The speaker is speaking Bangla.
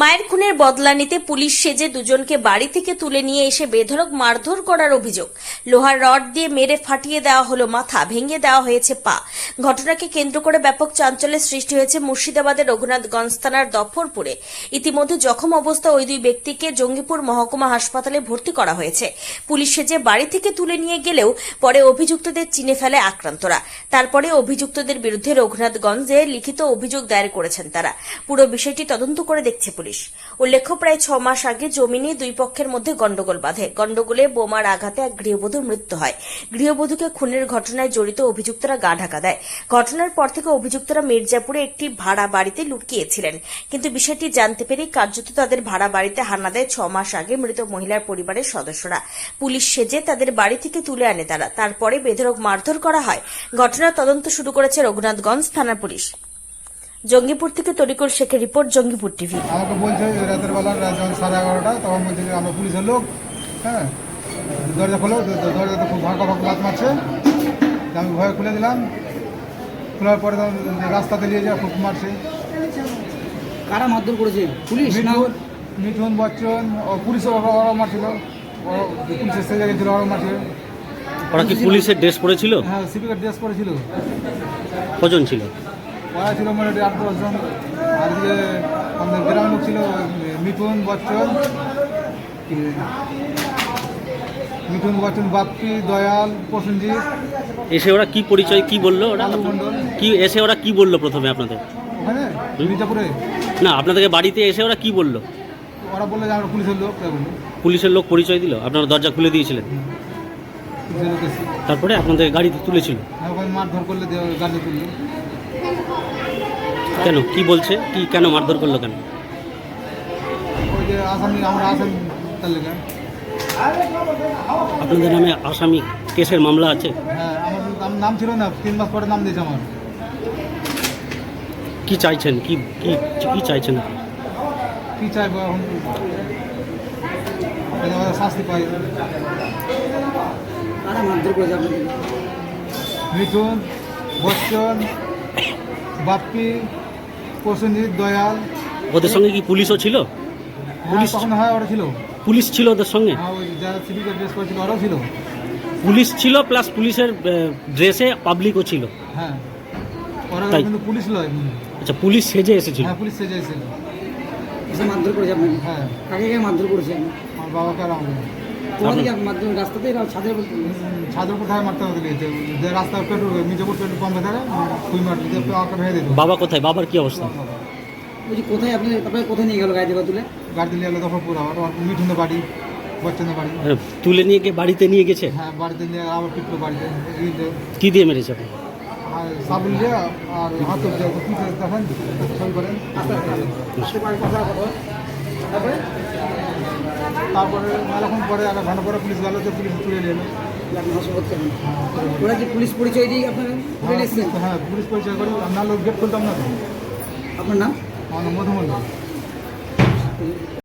মায়ের খুনের বদলা নিতে পুলিশ সেজে দুজনকে বাড়ি থেকে তুলে নিয়ে এসে বেধড়ক মারধর করার অভিযোগ। লোহার রড দিয়ে মেরে ফাটিয়ে দেওয়া হলো মাথা, ভেঙে দেওয়া হয়েছে পা। ঘটনাকে কেন্দ্র করে ব্যাপক চাঞ্চল্যের সৃষ্টি হয়েছে মুর্শিদাবাদের রঘুনাথগঞ্জ থানার দফরপুরে ইতিমধ্যে জখম অবস্থা ওই দুই ব্যক্তিকে জঙ্গিপুর মহকুমা হাসপাতালে ভর্তি করা হয়েছে। পুলিশ সেজে বাড়ি থেকে তুলে নিয়ে গেলেও পরে অভিযুক্তদের চিনে ফেলে আক্রান্তরা। তারপরে অভিযুক্তদের বিরুদ্ধে রঘুনাথগঞ্জে লিখিত অভিযোগ দায়ের করেছেন তারা। পুরো বিষয়টি তদন্ত করে দেখছে পুলিশ। উল্লেখ্য, প্রায় ছ মাস আগে জমি নিয়ে দুই পক্ষের মধ্যে গন্ডগোল বাধে। গন্ডগোলে বোমার আঘাতে এক গৃহবধূর মৃত্যু হয়। গৃহবধূকে খুনের ঘটনায় জড়িত অভিযুক্তরা গা ঢাকা দেয়। ঘটনার পর থেকে অভিযুক্তরা মির্জাপুরে একটি ভাড়া বাড়িতে লুকিয়েছিলেন। কিন্তু বিষয়টি জানতে পেরে কার্যত তাদের ভাড়া বাড়িতে হানা দেয় ছ মাস আগে মৃত মহিলার পরিবারের সদস্যরা। পুলিশ সেজে তাদের বাড়ি থেকে তুলে আনে তারা। তারপরে বেধরক মারধর করা হয়। ঘটনার তদন্ত শুরু করেছে রঘুনাথগঞ্জ থানার পুলিশ। জঙ্গিপুর থেকে তরিকুল শেখের রিপোর্ট জঙ্গিপুর টিভি। আমাকে বলছে রাতের বেলা রাত যখন সাড়ে এগারোটা তখন বলছে যে আমরা পুলিশের লোক হ্যাঁ? দরজা খোলো দ- তো খুব ভাঁকা ভাঁকা লাত মারছে। আমি ভয়ে খুলে দিলাম। খোলার পরে রাস্তাতে নিয়ে যা খুব মারছে। কারা মারধর করেছে? পুলিশ না মিঠুন বচ্চন ও পুলিশও ওরা মারছিল। পুলিশের সেজে গেছিল ওরা মারছিল ওরা কি পুলিশের ড্রেস পরেছিল? হ্যাঁ সিপিকের ড্রেস পরেছিল। কজন ছিল? ওরা ছিল মোটামুটি আট দশজন। আর যে আমাদের গ্রামের লোক ছিল মিঠুন বচ্চন মিঠুন বচ্চন বাপ্পি দয়াল প্রসেনজিৎ। এসে ওরা কি পরিচয় কি বলল ওরা? কি এসে ওরা কি বলল প্রথমে আপনাদের? ওখানে? মির্জাপুরে না আপনাদেরকে বাড়িতে এসে ওরা কি বলল? ওরা বলল যে আমরা পুলিশের লোক পুলিশের লোক পরিচয় দিল? আপনারা দরজা খুলে দিয়েছিলেন? তারপরে আপনাদের গাড়িতে তুলেছিল? মারধর করলে গাড়ি তুললো। কেন? কি বলছে? কি কেন মারধর করল কেন? ওই যে আসামি আমরা আসামি আপনাদের নামে আসামি কেসের মামলা আছে? হ্যাঁ আমার নাম ছিল না তিন মাস পরে নাম দিয়েছে আমার কি চাইছেন? কি কি কি চাইছেন? কী চাইব এখন শাস্তি পাই মিঠুন বচ্চন বাপ্পি প্রসেনজিৎ দয়াল। ওদের সঙ্গে কি পুলিশও ছিল? পুলিশ তখন হয় ওরা ছিল। পুলিশ ছিল ওদের সঙ্গে? হ্যাঁ ওই যারা সিভিকের ড্রেস করেছিল ওরাও ছিল। পুলিশ ছিল প্লাস পুলিশের ড্রেসে পাবলিকও ছিল। হ্যাঁ ওরা তাই? কিন্তু পুলিশ লয়। হুম। আচ্ছা পুলিশ সেজে এসেছিল? হ্যাঁ পুলিশ সেজে এসেছিল। এসে মারধর করেছে আপনাকে? হ্যাঁ। কাকে কাকে মারধর করেছে? আমার বাবাকে আর আমাকে। বাবা কোথায়? বাবার কি অবস্থা? বলছি কোথায় আপনি আপনাকে কোথায় নিয়ে গেল গাড়ি থেকে তুলে? গাড়ি নিয়ে তখন পুরো। আবার ওর বাড়ি বচ্চনের বাড়ি। তুলে নিয়ে গিয়ে বাড়িতে নিয়ে গেছে? হ্যাঁ বাড়িতে নিয়ে আবার পিটলো বাড়িতে। কি দিয়ে মেরেছে আপনি আর সাবুন দিয়ে আর হাত দেখেন? তারপরে অনেকক্ষণ পরে আধা ঘন পরে পুলিশ গেল তো পুলিশ তুলে নিল ওরা কি পুলিশ পরিচয় দিয়ে আপনার হ্যাঁ, পুলিশ- হ্যাঁ পুলিশ পরিচয় করে আপনার লোক গেট খুলতাম না আপনার নাম? আমার মধুমন্ডল